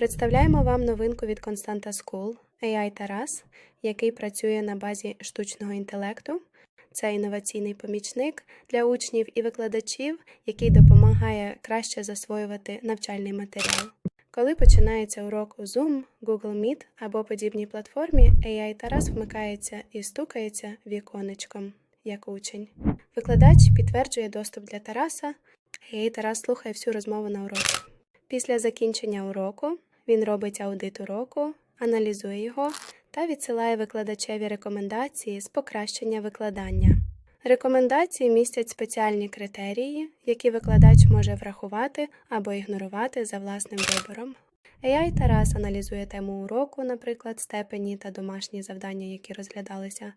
Представляємо вам новинку від Constanta School AI Тарас, який працює на базі штучного інтелекту. Це інноваційний помічник для учнів і викладачів, який допомагає краще засвоювати навчальний матеріал. Коли починається урок у Zoom, Google Meet або подібній платформі, AI Тарас вмикається і стукається віконечком, як учень. Викладач підтверджує доступ для Тараса, AI Тарас слухає всю розмову на уроці. Після закінчення уроку він робить аудит уроку, аналізує його та відсилає викладачеві рекомендації з покращення викладання. Рекомендації містять спеціальні критерії, які викладач може врахувати або ігнорувати за власним вибором. AI Тарас аналізує тему уроку, наприклад, степені та домашні завдання, які розглядалися,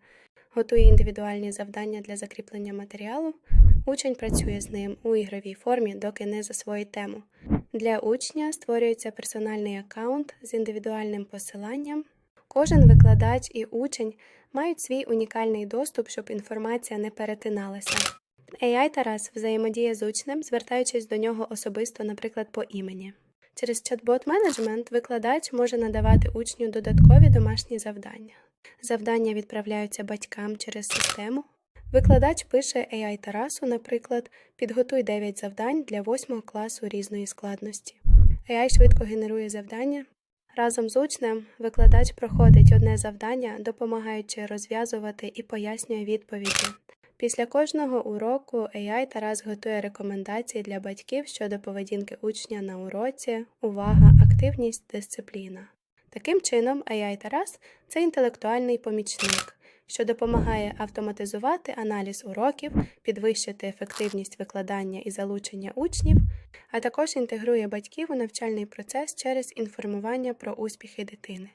готує індивідуальні завдання для закріплення матеріалу. Учень працює з ним у ігровій формі, доки не засвоїть тему. Для учня створюється персональний аккаунт з індивідуальним посиланням. Кожен викладач і учень мають свій унікальний доступ, щоб інформація не перетиналася. AI Тарас взаємодіє з учнем, звертаючись до нього особисто, наприклад, по імені. Через чат-бот менеджмент викладач може надавати учню додаткові домашні завдання. Завдання відправляються батькам через систему. Викладач пише AI Тарасу, наприклад, підготуй 9 завдань для 8 класу різної складності. AI швидко генерує завдання. Разом з учнем викладач проходить одне завдання, допомагаючи розв'язувати і пояснює відповіді. Після кожного уроку AI Тарас готує рекомендації для батьків щодо поведінки учня на уроці, увага, активність, дисципліна. Таким чином, AI Тарас це інтелектуальний помічник, що допомагає автоматизувати аналіз уроків, підвищити ефективність викладання і залучення учнів, а також інтегрує батьків у навчальний процес через інформування про успіхи дитини.